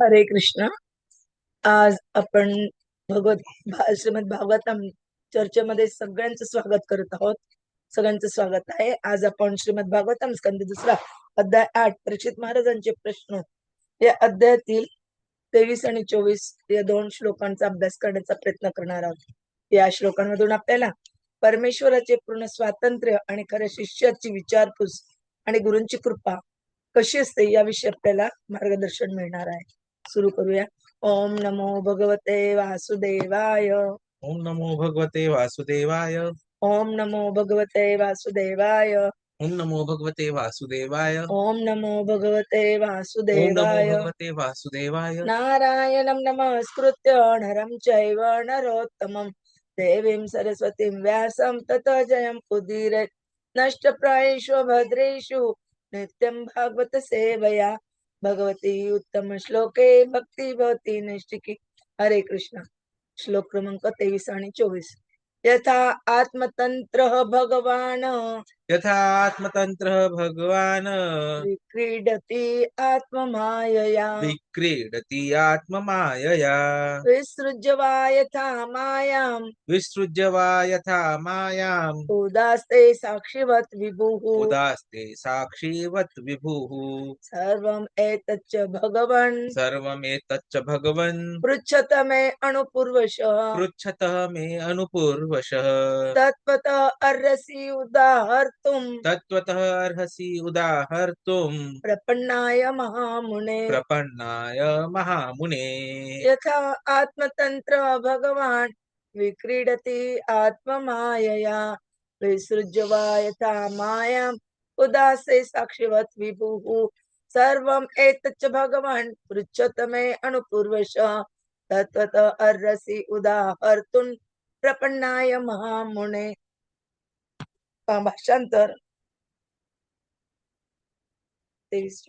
हरे कृष्ण. आज आपण भगवत श्रीमद भागवतम चर्चेमध्ये सगळ्यांचं स्वागत करत आहोत. सगळ्यांचं स्वागत आहे. आज आपण श्रीमद भागवतम स्कंद दुसरा अध्याय आठ परीक्षित महाराजांचे प्रश्न. या अध्यायातील तेवीस आणि चोवीस या दोन श्लोकांचा अभ्यास करण्याचा प्रयत्न करणार आहोत. या श्लोकांमधून आपल्याला परमेश्वराचे पूर्ण स्वातंत्र्य आणि खऱ्या शिष्याची विचारपूस आणि गुरूंची कृपा कशी असते याविषयी आपल्याला मार्गदर्शन मिळणार आहे. सुरू करूया. ओम नमो भगवते वासुदेवाय. ओम नमो भगवते वासुदेवाय. ओम नमो भगवते वासुदेवाय. ओम नमो भगवते वासुदेवाय. ओम नमो भगवते वासुदेवाय. भगवते वासुदेवाय. नारायणं नमस्कृत्य नरं चैव नरोत्तमं. देवीं सरस्वतीं व्यासं ततो जयं उदीरयेत् नष्टप्रायेषु भद्रेषु नित्यं भागवत सेवया. भगवती उत्तम श्लोके भक्ती भवती नैष्टिकी हरे कृष्ण। श्लोक क्रमांक तेवीस आणि चोवीस। यथा आत्मतंत्र भगवान यथा आत्मतंत्र भगवान। क्रीडती आत्ममायया। विक्रीडति आत्ममायया। विसृज्य वा यथा मायां विसृज्य वा यथा मायाम्। उदास्ते साक्षिवत् विभुः। उदास्ते साक्षीवत् विभुः। सर्वम् एतच्च भगवन्। सर्वमेतच्च भगवन्। पृच्छत मे अणुपूर्वशः। पृच्छतः मे अनुपूर्वशः तत्त्वत अर्हसि उदाहर्तुम् तत्त्वतः अर्हसि उदाहर्तुम्। प्रपन्नाय महामुने। प्रपन्नाय महामुने। यथा आत्मतन्त्र भगवान् विक्रीडति आत्ममायया। विसृज्य वा यथा मायाम्। उदासे साक्षिवत् विभुः। सर्वम् एतच्च भगवान् पृच्छत मे अणुपूर्वश। तत्त्वत अर्हसि उदाहर्तुन् प्रपन्नाय महामुने। भाषांतर तेवीस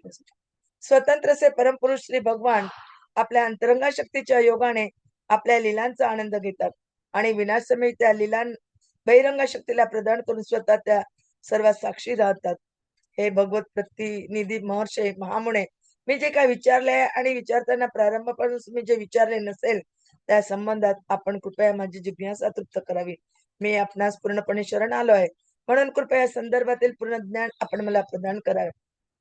स्वतंत्र से परमपुरुष श्री भगवान आपल्या अंतरंगा शक्तीच्या योगाने आपल्या लिलांचा आनंद घेतात आणि विनाशसमयी त्या लिलां बहिरंगा शक्तीला प्रदान करून स्वतः त्या सर्व साक्षी राहतात. हे भगवत प्रतिनिधी महर्षे महामुने मी जे काय विचारले आणि विचारताना प्रारंभापासून मी जे विचारले नसेल त्या संबंधात आपण कृपया माझी जिज्ञासा तृप्त करावी. मी आपणास पूर्णपणे शरण आलो आहे. म्हणून कृपया या संदर्भातील पूर्ण ज्ञान आपण मला प्रदान करावे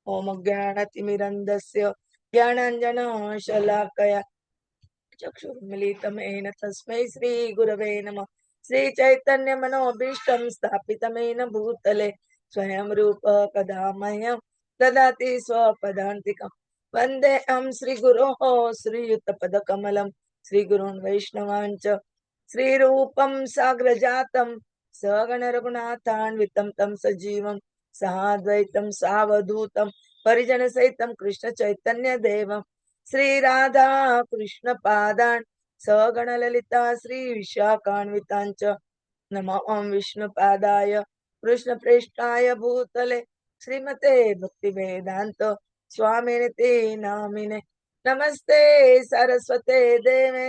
ओम ज्ञानतिमिरन्दस्य ज्ञानाञ्जन शलाकया चक्षुर्मिलितमेन तस्मै श्री श्रीगुरवे नमः। श्रीचैतन्यमनोभीष्टं स्थापितमेन भूतले स्वयं रूप कदा मह्यं ददाति स्वपदान्तिकं। वन्देऽहं श्रीगुरोः श्रीयुतपदकमलं। श्रीगुरून् वैष्णवान् च श्रीरूपं साग्रजातं सगणरघुनाथान्वितं तं सजीवं साद्वैतं सावधूतं परिजनसहितं कृष्ण चैतन्य देवं श्री राधा कृष्ण पादान् सगणललिता श्री विशाखान्विताञ्च विष्णुपादाय कृष्णप्रेष्ठाय भूतले श्रीमते भक्तिवेदान्त स्वामिनिते नामिने नमस्ते सरस्वते देवे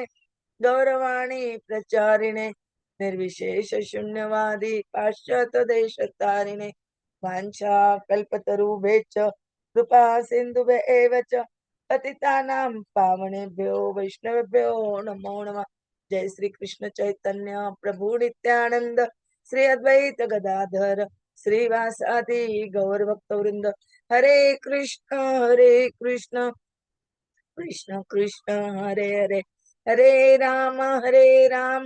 गौरवाणी प्रचारिणे। निर्विशेष शून्यवादी पाश्चात्य देशतारिणे वांछा कल्पतरुभ्यश्च कृपा सिंधुभे एव च पतितानां पावनेभ्यो वैष्णवेभ्यो नमो नमः। जय श्री कृष्ण चैतन्य प्रभु नित्यानंद श्री अद्वैत गदाधर श्रीवासादि गौर भक्तवृंद हरे कृष्ण हरे कृष्ण कृष्ण कृष्ण हरे हरे। हरे राम हरे राम।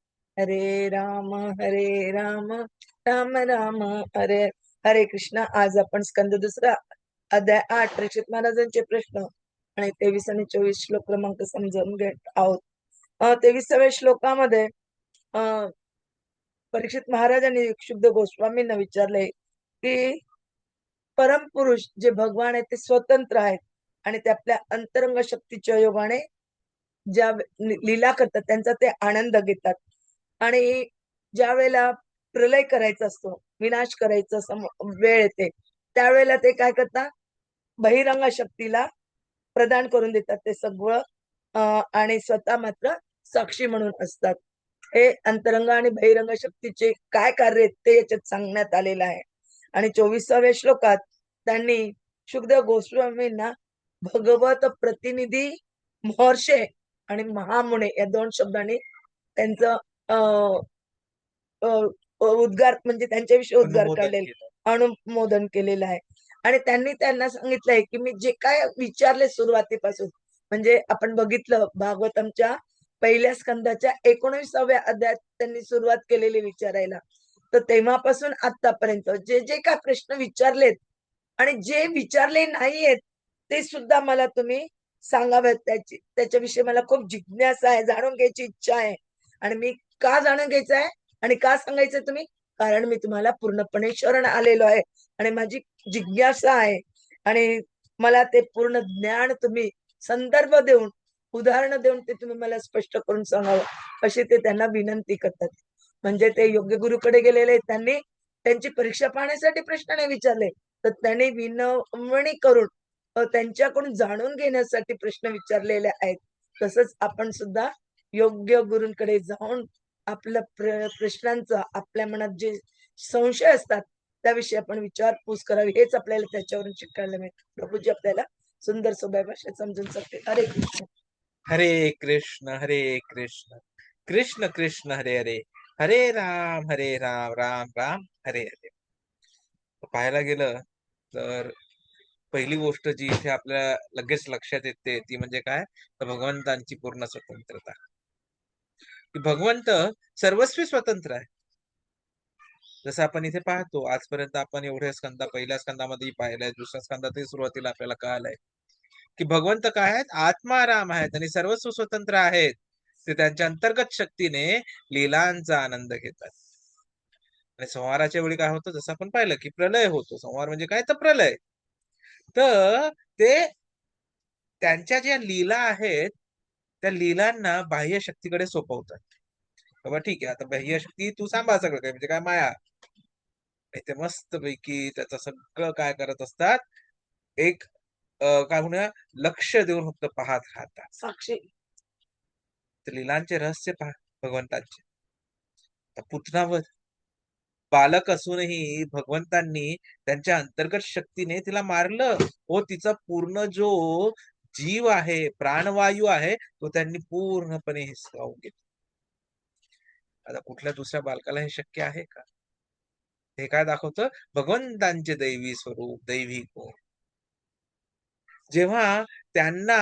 हरे राम हरे राम. राम राम हरे. हरे कृष्ण आज आपण स्कंद दुसरा अध्याय आठ प्रेक्षित महाराजांचे प्रश्न आणि तेवीस आणि चोवीस श्लोक क्रमांक समजावून घेत आहोत. तेवीसाव्या तेविसाव्या श्लोकामध्ये अं, परीक्षित महाराजांनी शुद्ध गोस्वामींना विचारले की परमपुरुष जे भगवान आहेत ते स्वतंत्र आहेत आणि ते आपल्या अंतरंग शक्तीच्या योगाने ज्या लीला करतात त्यांचा ते आनंद घेतात. आणि ज्या वेळेला प्रलय करायचा असतो विनाश करायचा सम वेळ येते त्यावेळेला ते काय करतात? बहिरंगा शक्तीला प्रदान करून देतात ते सगळं आणि स्वतः मात्र साक्षी म्हणून असतात. हे अंतरंग आणि बहिरंग शक्तीचे काय कार्य आहेत ते याच्यात सांगण्यात आलेलं आहे. आणि चोवीसाव्या श्लोकात त्यांनी शुद्ध गोस्वामींना भगवत प्रतिनिधी महर्षे आणि महामुने या दोन शब्दांनी त्यांचं उद्गार म्हणजे त्यांच्याविषयी उद्गार काढलेले. अनुमोदन केलेलं आहे. आणि त्यांनी त्यांना सांगितलंय की मी जे काय विचारले सुरुवातीपासून म्हणजे आपण बघितलं भागवतमच्या पहिल्या स्कंदाच्या एकोणीसाव्या अध्यायात त्यांनी सुरुवात केलेली विचारायला. तर तेव्हापासून आतापर्यंत जे जे काय प्रश्न विचारलेत आणि जे विचारले नाहीयेत ते सुद्धा मला तुम्ही सांगावेत त्याची त्याच्याविषयी मला खूप जिज्ञासा आहे जाणून घ्यायची इच्छा आहे. आणि मी का जाणून घ्यायचं आहे आणि का सांगायचंय तुम्ही? कारण मी तुम्हाला पूर्णपणे शरण आलेलो आहे आणि माझी जिज्ञासा आहे. आणि मला ते पूर्ण ज्ञान तुम्ही संदर्भ देऊन उदाहरणं देऊन ते तुम्ही मला स्पष्ट करून सांगावं. अशी ते त्यांना विनंती करतात. म्हणजे ते योग्य गुरुकडे गेलेले आहेत. त्यांनी त्यांची परीक्षा पाहण्यासाठी प्रश्न नाही विचारले. तर त्यांनी विनवणी करून त्यांच्याकडून जाणून घेण्यासाठी प्रश्न विचारलेले आहेत. तसंच आपण सुद्धा योग्य गुरूंकडे जाऊन आपल्या प्र प्रश्नांचा आपल्या मनात जे संशय असतात त्याविषयी आपण विचारपूस करावी हेच आपल्याला त्याच्यावरून शिकायला मिळतं. प्रभूजी आपल्याला सुंदर सोब्या भाषेत समजून सांगते. हरे कृष्ण. हरे कृष्ण हरे कृष्ण. कृष्ण कृष्ण हरे हरे. हरे राम हरे राम राम राम हरे हरे. पाहायला गेलं तर पहिली गोष्ट जी इथे आपल्या लगेच लक्षात येते ती म्हणजे काय? तर भगवंतांची पूर्ण स्वतंत्रता. की भगवंत सर्वस्वी स्वतंत्र आहे. जसं आपण इथे पाहतो आजपर्यंत आपण एवढ्या स्कंदा पहिल्या स्कंदामध्ये पाहिलंय दुसऱ्या स्कंदातही सुरुवातीला आपल्याला कळालंय. की भगवंत काय आहेत? आत्माराम आहेत आणि सर्वस्व स्वतंत्र आहेत. ते त्यांच्या अंतर्गत शक्तीने लीलांचा आनंद घेतात. आणि संहाराच्या वेळी काय होतं? जसं आपण पाहिलं की प्रलय होतो. संहार म्हणजे काय? तर प्रलय. तर ते त्यांच्या ज्या लीला आहेत त्या लीलांना बाह्य शक्तीकडे सोपवतात. बाबा ठीक आहे आता बाह्य शक्ती तू सांभाळ सगळं काय म्हणजे काय माया? ते मस्त पैकी त्याचं सगळं काय करत असतात? एक काय म्हणूया? लक्ष देऊन फक्त पाहत राहतात. साक्षी. लीलांचे रहस्य पहा भगवंतांचे. पुतनावध बालक असूनही भगवंतांनी त्यांच्या अंतर्गत शक्तीने तिला मारलं. हो तिचा पूर्ण जो जीव आहे प्राणवायू आहे तो त्यांनी पूर्णपणे हिसकावून घेतला. आता कुठल्या दुसऱ्या बालकाला हे शक्य आहे का? हे काय दाखवतं? भगवंतांचे दैवी स्वरूप दैवी गुण जेव्हा त्यांना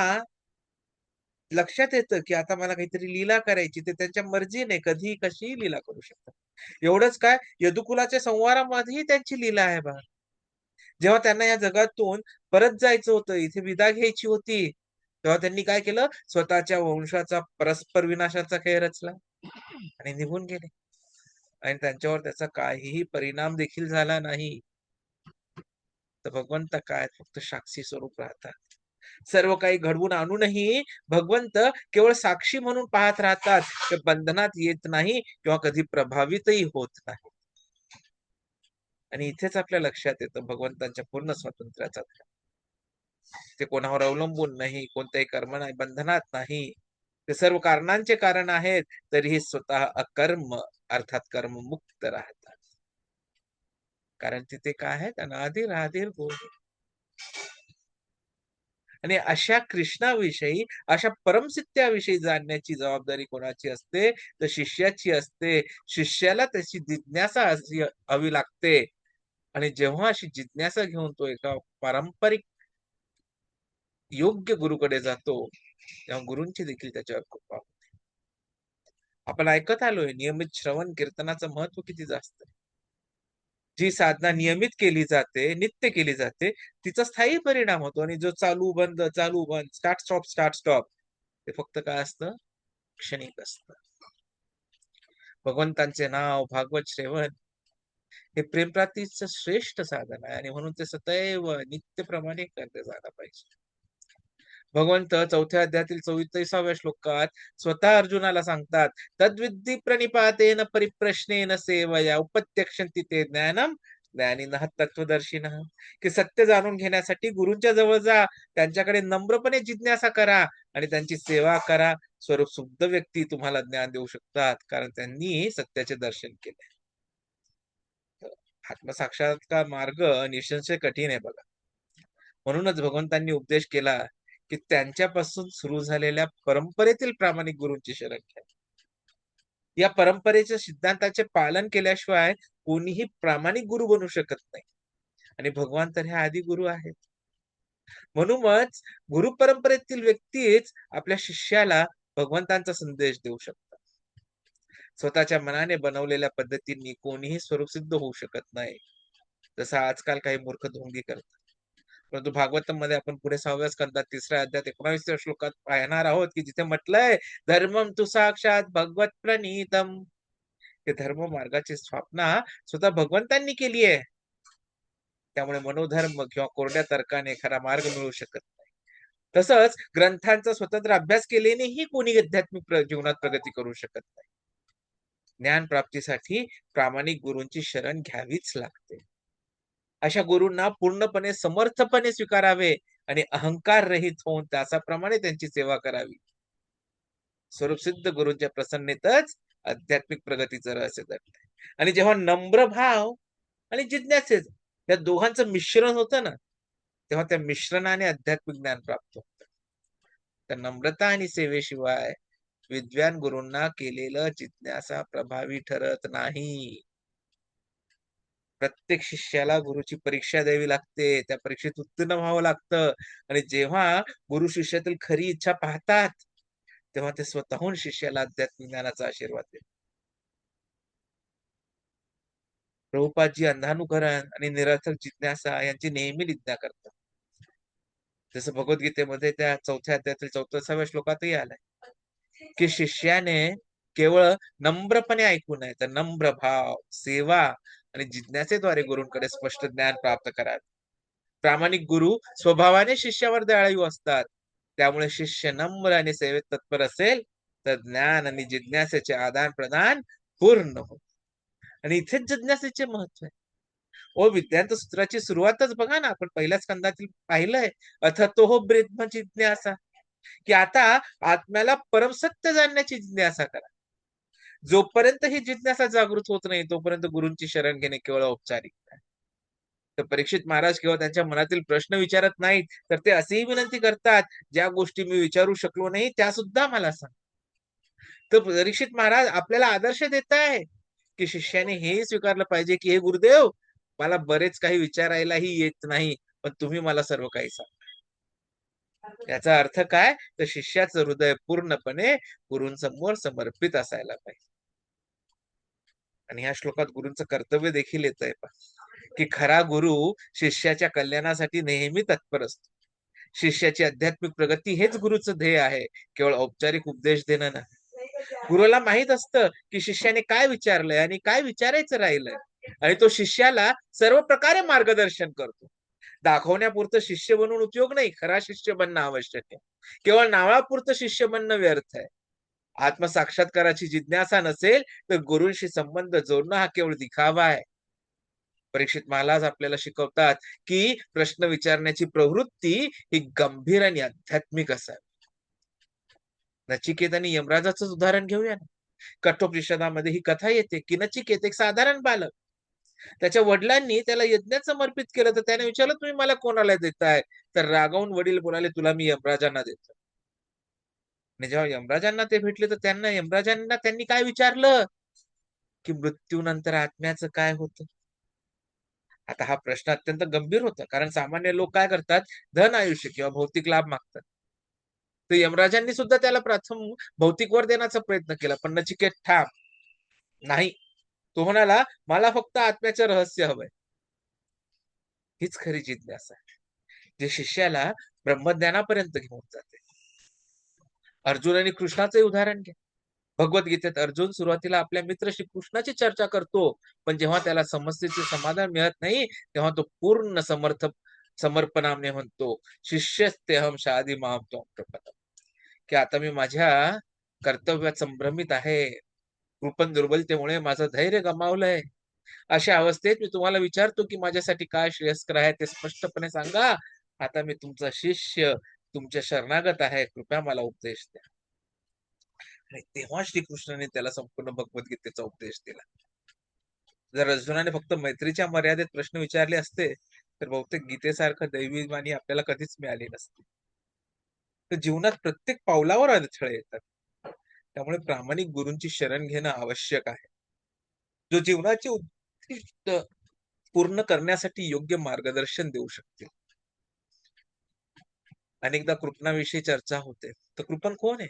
लक्षात येतं की आता मला काहीतरी लीला करायची ते त्यांच्या मर्जीने कधी कशीही लीला करू शकतात. एवढंच काय? यदुकुलाच्या संवारामध्येही त्यांची लीला आहे बा. जेव्हा त्यांना या जगातून परत जायचं होतं इथे विदा घ्यायची होती तेव्हा त्यांनी काय केलं? स्वतःच्या वंशाचा परस्पर विनाशाचा खेळ रचला आणि निघून गेले. आणि त्यांच्यावर त्याचा काहीही परिणाम देखील झाला नाही. तर भगवंत काय? फक्त साक्षी स्वरूप राहतात. सर्व काही घडवून आणूनही भगवंत केवळ साक्षी म्हणून पाहत राहतात ते बंधनात येत नाही किंवा कधी प्रभावितही होत नाही. आणि इथेच आपल्या लक्षात येतं भगवंतांच्या पूर्ण स्वातंत्र्याचा ते कोणावर अवलंबून नाही कोणत्याही कर्म नाही बंधनात नाही. ते सर्व कारणांचे कारण आहेत तरीही स्वतः अकर्म अर्थात कर्म मुक्त राहतात. कारण तिथे काय आहे? त्यांना आधीर अधीर आणि अशा कृष्णाविषयी अशा परमसित्याविषयी जाणण्याची जबाबदारी कोणाची असते? तर शिष्याची असते. शिष्याला त्याची जिज्ञासा हवी लागते. आणि जेव्हा अशी जिज्ञासा घेऊन तो एका पारंपरिक योग्य गुरुकडे जातो तेव्हा गुरूंची देखील त्याच्यावर कृपा होते. आपण ऐकत आलोय नियमित श्रवण कीर्तनाचं महत्त्व किती जास्त आहे? जी साधना नियमित केली जाते नित्य केली जाते तिचा स्थायी परिणाम होतो आणि जो चालू बंद चालू बंद स्टार्ट स्टॉप स्टार्ट स्टॉप ते फक्त काय असतं? क्षणिक असतं. भगवंतांचे नाव भागवत श्रेवण हे प्रेमप्राप्तीचं श्रेष्ठ साधन आहे आणि म्हणून ते सदैव नित्यप्रमाणे करते जायला पाहिजे. भगवंत चौथ्या अध्यायातील चौतीसाव्या श्लोकात स्वतः अर्जुनाला सांगतात तद्विद्धी प्रणिपातेन परिप्रश्नेन सेवया उपत्यक्षंती ते ज्ञानम ज्ञानी तत्वदर्शिन की सत्य जाणून घेण्यासाठी गुरूंच्या जवळ जा त्यांच्याकडे नम्रपणे जिज्ञासा करा आणि त्यांची सेवा करा. स्वरूप शुद्ध व्यक्ती तुम्हाला ज्ञान देऊ शकतात. कारण त्यांनी सत्याचे दर्शन केले. आत्मसाक्षात्कार मार्ग निशंशय कठीण आहे बघा. म्हणूनच भगवंतांनी उपदेश केला की त्यांच्यापासून सुरू झालेल्या परंपरेतील प्रामाणिक गुरूंची शरण घ्या. या परंपरेच्या सिद्धांताचे पालन केल्याशिवाय कोणीही प्रामाणिक गुरु बनू शकत नाही. आणि भगवान तर हे आदी गुरु आहेत. म्हणूनच गुरु परंपरेतील व्यक्तीच आपल्या शिष्याला भगवंतांचा संदेश देऊ शकतो. स्वतःच्या मनाने बनवलेल्या पद्धतींनी कोणीही स्वरूप सिद्ध होऊ शकत नाही. जसं आजकाल काही मूर्ख धोंगी करतात. परंतु भागवतममध्ये आपण पुढे सहाव्या स्कंदात तिसऱ्या अध्यात एकोणावीसव्या श्लोकात पाहणार आहोत की जिथे म्हटलंय धर्मम तू साक्षात भगवत प्रणीतम. हे धर्म मार्गाची स्थापना स्वतः भगवंतांनी केली आहे. त्यामुळे मनोधर्म किंवा कोरड्या तर्काने खरा मार्ग मिळू शकत नाही. तसंच ग्रंथांचा स्वतंत्र अभ्यास केल्यानेही कोणी आध्यात्मिक जीवनात प्रगती करू शकत नाही. ज्ञान प्राप्तीसाठी प्रामाणिक गुरूंची शरण घ्यावीच लागते. अशा गुरूंना पूर्णपणे समर्थपणे स्वीकारावे आणि अहंकार रहित होऊन त्याच्याप्रमाणे त्यांची सेवा करावी. स्वरूपसिद्ध गुरूंच्या प्रसन्नेतच आध्यात्मिक प्रगतीचं रहस्य दडलंय. आणि जेव्हा नम्र भाव आणि जिज्ञासेच या दोघांचं मिश्रण होतं ना तेव्हा त्या मिश्रणाने आध्यात्मिक ज्ञान प्राप्त होतं. तर नम्रता आणि सेवेशिवाय विद्वान गुरूंना केलेलं जिज्ञासा प्रभावी ठरत नाही. प्रत्येक शिष्याला गुरुची परीक्षा द्यावी लागते. त्या परीक्षेत उत्तीर्ण व्हावं लागतं. आणि जेव्हा गुरु शिष्यातील खरी इच्छा पाहतात तेव्हा ते स्वतःहून शिष्याला अध्यात्म ज्ञानाचा आशीर्वाद देतात. प्रभुपादजी अंधानुकरण आणि निरर्थक जिज्ञासा यांची नेहमी निज्ञा करतात. जसं भगवद्गीतेमध्ये त्या चौथ्या अध्यायातील चौथसाव्या श्लोकातही आलाय. की शिष्याने केवळ नम्रपणे ऐकू नये तर नम्र भाव सेवा आणि जिज्ञासेद्वारे गुरूंकडे स्पष्ट ज्ञान प्राप्त करावे. प्रामाणिक गुरु स्वभावाने शिष्यावर दयाळू असतात. त्यामुळे शिष्य नम्र आणि सेवेत तत्पर असेल तर ज्ञान आणि जिज्ञासेचे आदान प्रदान पूर्ण होत आणि इथेच जिज्ञासेचे महत्त्व आहे. ओ विद्यांत सूत्राची सुरुवातच बघा ना आपण पहिल्या स्कंदातील पाहिलंय. अथ तो हो ब्रिद्म जिज्ञासा की आता आत्म्याला परमसत्य जाणण्याची जिज्ञासा करा. जोपर्यंत ही जिज्ञासा जागृत होत नाही तोपर्यंत गुरूंची शरण घेणे केवळ औपचारिक आहे तर परीक्षित महाराज केवळ त्यांच्या मनातील प्रश्न विचारत नाहीत तर ते असेही विनंती करतात ज्या गोष्टी मी विचारू शकलो नाही त्या सुद्धा मला सांग. तर परीक्षित महाराज आपल्याला आदर्श देत आहे की शिष्याने हेही स्वीकारलं पाहिजे की हे गुरुदेव मला बरेच काही विचारायलाही येत नाही पण तुम्ही मला सर्व काही सांगा. याचा अर्थ काय? तर शिष्याचं हृदय पूर्णपणे गुरूंसमोर समर्पित असायला पाहिजे. आणि ह्या श्लोकात गुरूंचं कर्तव्य देखील येत आहे की खरा गुरु शिष्याच्या कल्याणासाठी नेहमी तत्पर असतो. शिष्याची आध्यात्मिक प्रगती हेच गुरुचं ध्येय आहे केवळ औपचारिक उपदेश देणं नाही. गुरुला माहीत असतं की शिष्याने काय विचारलंय आणि काय विचारायचं राहिलंय. आणि तो शिष्याला सर्व प्रकारे मार्गदर्शन करतो. दाखवण्यापुरतं शिष्य बनून उपयोग नाही. खरा शिष्य बनणं आवश्यक आहे. केवळ नावापुरतं शिष्य बनणं व्यर्थ आहे. आत्मसाक्षात्काराची जिज्ञासा नसेल तर गुरुंशी संबंध जोडणं हा केवळ दिखावा आहे. परीक्षित महाराज आपल्याला शिकवतात की प्रश्न विचारण्याची प्रवृत्ती ही गंभीर आणि आध्यात्मिक असावी. नचिकेत आणि यमराजाच उदाहरण घेऊया ना. कठोपनिषदामध्ये ही कथा येते की नचिकेत एक साधारण बालक त्याच्या वडिलांनी त्याला यज्ञात समर्पित केलं. तर त्याने विचारलं तुम्ही मला कोणाला देताय? तर रागावून वडील बोलाले तुला मी यमराजांना देतो. आणि जेव्हा यमराजांना ते भेटले तर त्यांना यमराजांना त्यांनी काय विचारलं? की मृत्यूनंतर आत्म्याचं काय होतं? आता हा प्रश्न अत्यंत गंभीर होता. कारण सामान्य लोक काय करतात? धन आयुष्य किंवा भौतिक लाभ मागतात. तर यमराजांनी सुद्धा त्याला प्रथम भौतिक वर देण्याचा प्रयत्न केला. पण नचिकेत ठाम. नाही. तो म्हणाला मला फक्त आत्म्याचं रहस्य हवंय. हीच खरी जिज्ञासा जे शिष्याला ब्रह्मज्ञानापर्यंत घेऊन जाते. अर्जुन आणि कृष्णाचे उदाहरण घ्या. भगवद्गीतेत अर्जुन सुरुवातीला आपल्या मित्र श्री कृष्णाची चर्चा करतो पण जेव्हा त्याला समस्येचे समाधान मिळत नाही तेव्हा तो पूर्ण समर्थ समर्पणाने म्हणतो शिष्यस्तेहम शादी माम तो की आता मी माझ्या कर्तव्यात संभ्रमित आहे. कृपण दुर्बलतेमुळे माझं धैर्य गमावलंय. अशा अवस्थेत मी तुम्हाला विचारतो की माझ्यासाठी काय श्रेयस्कर आहे ते स्पष्टपणे सांगा. आता मी तुमचा शिष्य तुमच्या शरणागत आहे. कृपया मला उपदेश द्या. आणि तेव्हा श्रीकृष्णाने त्याला संपूर्ण भगवद्गीतेचा उपदेश दिला. जर अर्जुनाने फक्त मैत्रीच्या मर्यादेत प्रश्न विचारले असते तर बहुतेक गीतेसारखं दैवी वाणी आपल्याला कधीच मिळाली नसते. तर जीवनात प्रत्येक पावलावर अडथळे येतात. त्यामुळे प्रामाणिक गुरूंची शरण घेणं आवश्यक आहे. जो जीवनाचे उद्दिष्ट पूर्ण करण्यासाठी योग्य मार्गदर्शन देऊ शकतील अनेकदा कृपणाविषयी चर्चा होते. तर कृपण कोण आहे?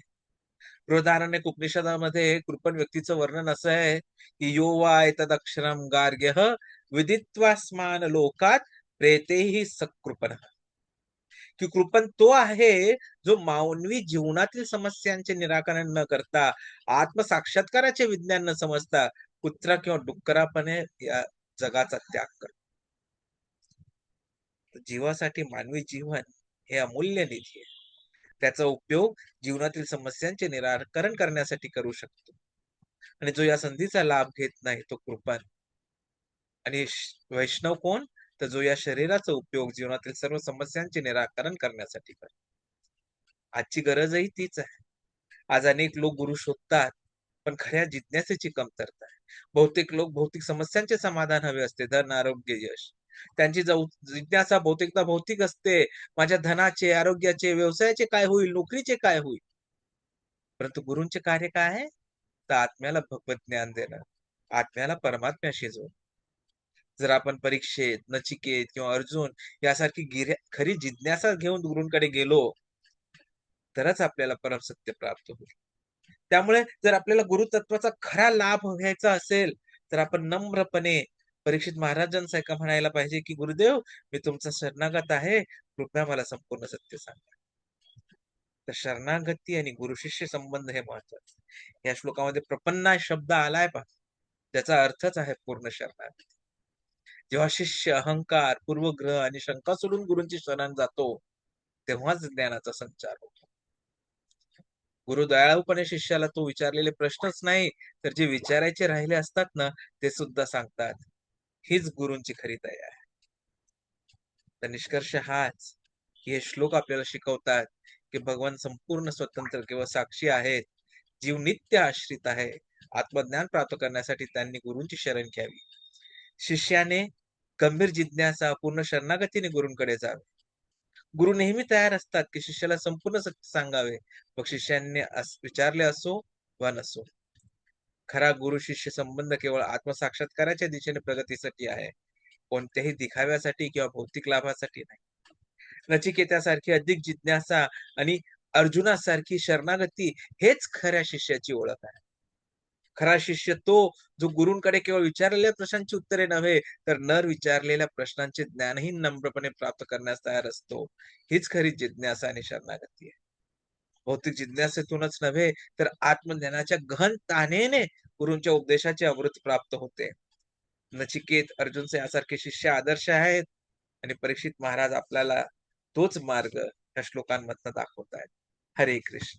बृहदारण्यक उपनिषदामध्ये कृपण व्यक्तीचं वर्णन असं आहे की यो वाय तदक्षरम गार्ग्य विदित्वास्मान लोकात प्रेतेही सकृपण. की कृपण तो आहे जो मानवी जीवनातील समस्यांचे निराकरण न करता आत्मसाक्षात्काराचे विज्ञान न समजता कुत्रा किंवा डुक्करापणे या जगाचा त्याग करतो. जीवासाठी मानवी जीवन हे अमूल्य निधी आहे. त्याचा उपयोग जीवनातील समस्यांचे निराकरण करण्यासाठी करू शकतो. आणि जो या संधीचा लाभ घेत नाही तो कृपण आणि वैष्णव कोण? तर जो या शरीराचा उपयोग जीवनातील सर्व समस्यांचे निराकरण करण्यासाठी करतो. आजची गरजही तीच आहे. आज अनेक लोक गुरु शोधतात पण खऱ्या जिज्ञासेची कमतरता आहे. बहुतेक लोक भौतिक समस्यांचे समाधान हवे असते धन आरोग्य यश. त्यांची जाऊ जिज्ञासा बहुतेकदा भौतिक असते. माझ्या धनाचे आरोग्याचे व्यवसायाचे काय होईल नोकरीचे काय होईल? परंतु गुरुंचे कार्य काय आहे? तर आत्म्याला भगवत ज्ञान देणं. आत्म्याला परमात्म्याशी जोडणं. जर आपण परीक्षेत नचिकेत किंवा अर्जुन यासारखी गिर्या खरी जिज्ञासा घेऊन गुरूंकडे गेलो तरच आपल्याला परमसत्य प्राप्त होईल. त्यामुळे जर आपल्याला गुरुतत्वाचा खरा लाभ घ्यायचा असेल तर आपण नम्रपणे परीक्षित महाराजांसारखं म्हणायला पाहिजे की गुरुदेव मी तुमचा शरणागत आहे. कृपया मला संपूर्ण सत्य सांगा. तर शरणागती आणि गुरु शिष्य संबंध हे महत्त्वाचे या श्लोकामध्ये प्रपन्ना शब्द आलाय पहा. त्याचा अर्थच आहे पूर्ण शरणागती. जेव्हा शिष्य अहंकार पूर्वग्रह आणि शंका सोडून गुरुंची शरण जातो तेव्हाच ज्ञानाचा संचार होतो. गुरु दयाळूपणे शिष्याला तो विचारलेले प्रश्नच नाही तर जे विचारायचे राहिले असतात ना ते सुद्धा सांगतात हीच गुरुंची खरी दया आहे. तर निष्कर्ष हाच की हे श्लोक आपल्याला शिकवतात की भगवान संपूर्ण स्वतंत्र किंवा साक्षी आहेत जीव नित्य आश्रित आहे आत्मज्ञान प्राप्त करण्यासाठी त्यांनी गुरुंची शरण घ्यावी. शिष्याने गंभीर जिज्ञासा पूर्ण शरणागतीने गुरूंकडे जावे. गुरु नेहमी तयार असतात की शिष्याला संपूर्ण सत्य सांगावे. मग शिष्याने विचारले असो वा नसो. खरा गुरु शिष्य संबंध केवळ आत्मसाक्षात्काराच्या दिशेने प्रगतीसाठी आहे. कोणत्याही दिखाव्यासाठी किंवा भौतिक लाभासाठी नाही. नचिकेत्यासारखी अधिक जिज्ञासा आणि अर्जुनासारखी शरणागती हेच खऱ्या शिष्याची ओळख आहे. खरा शिष्य तो जो गुरूंकडे केवळ विचारलेल्या प्रश्नांची उत्तरे नव्हे तर नर विचारलेल्या प्रश्नांचे ज्ञानही नम्रपणे प्राप्त करण्यास तयार असतो. हीच खरी जिज्ञासा आणि शरणागती आहे. भौतिक जिज्ञासेतूनच नव्हे तर आत्मज्ञानाच्या गहन तानेने गुरूंच्या उपदेशाचे अमृत प्राप्त होते. नचिकेत अर्जुनचे यासारखे शिष्य आदर्श आहेत आणि परीक्षित महाराज आपल्याला तोच मार्ग या श्लोकांमधनं दाखवत आहेत हरे कृष्ण.